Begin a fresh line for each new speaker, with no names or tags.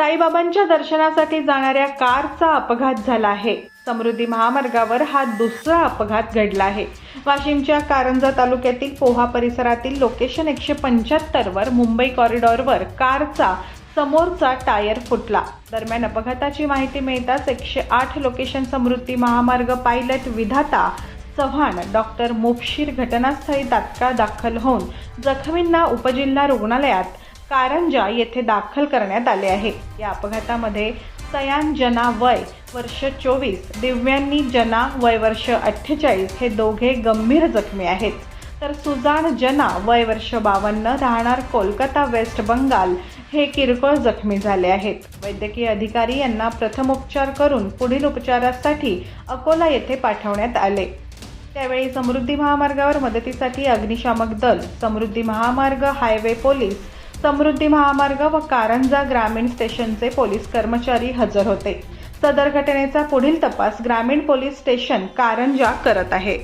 साईबाबांच्या दर्शनासाठी जाणाऱ्या कारचा अपघात झाला आहे. समृद्धी महामार्गावर हा दुसरा अपघात घडला आहे. वाशिमच्या कारंजा तालुक्यातील पोहा परिसरातील लोकेशन एकशे पंच्याहत्तरवर मुंबई कॉरिडॉरवर कारचा समोरचा टायर फुटला. दरम्यान अपघाताची माहिती मिळताच एकशे आठ लोकेशन समृद्धी महामार्ग पायलट विधाता चव्हाण डॉक्टर मोपशीर घटनास्थळी तात्काळ दाखल होऊन जखमींना उपजिल्हा रुग्णालयात कारंजा येथे दाखल करण्यात आले आहे. या अपघातामध्ये सयान जना वय वर्ष चोवीस दिव्यांनी जना वय वर्ष अठ्ठेचाळीस हे दोघे गंभीर जखमी आहेत. तर सुजान जना वय वर्ष बावन्न राहणार कोलकाता वेस्ट बंगाल हे किरकोळ जखमी झाले आहेत. वैद्यकीय अधिकारी यांना प्रथमोपचार करून पुढील उपचारासाठी अकोला येथे पाठवण्यात आले. त्यावेळी समृद्धी महामार्गावर मदतीसाठी अग्निशामक दल समृद्धी महामार्ग हायवे पोलीस समृद्धी महामार्ग व कारंजा ग्रामीण स्टेशनचे पोलीस कर्मचारी हजर होते. सदर घटनेचा पुढील तपास ग्रामीण पोलीस स्टेशन कारंजा करत आहे.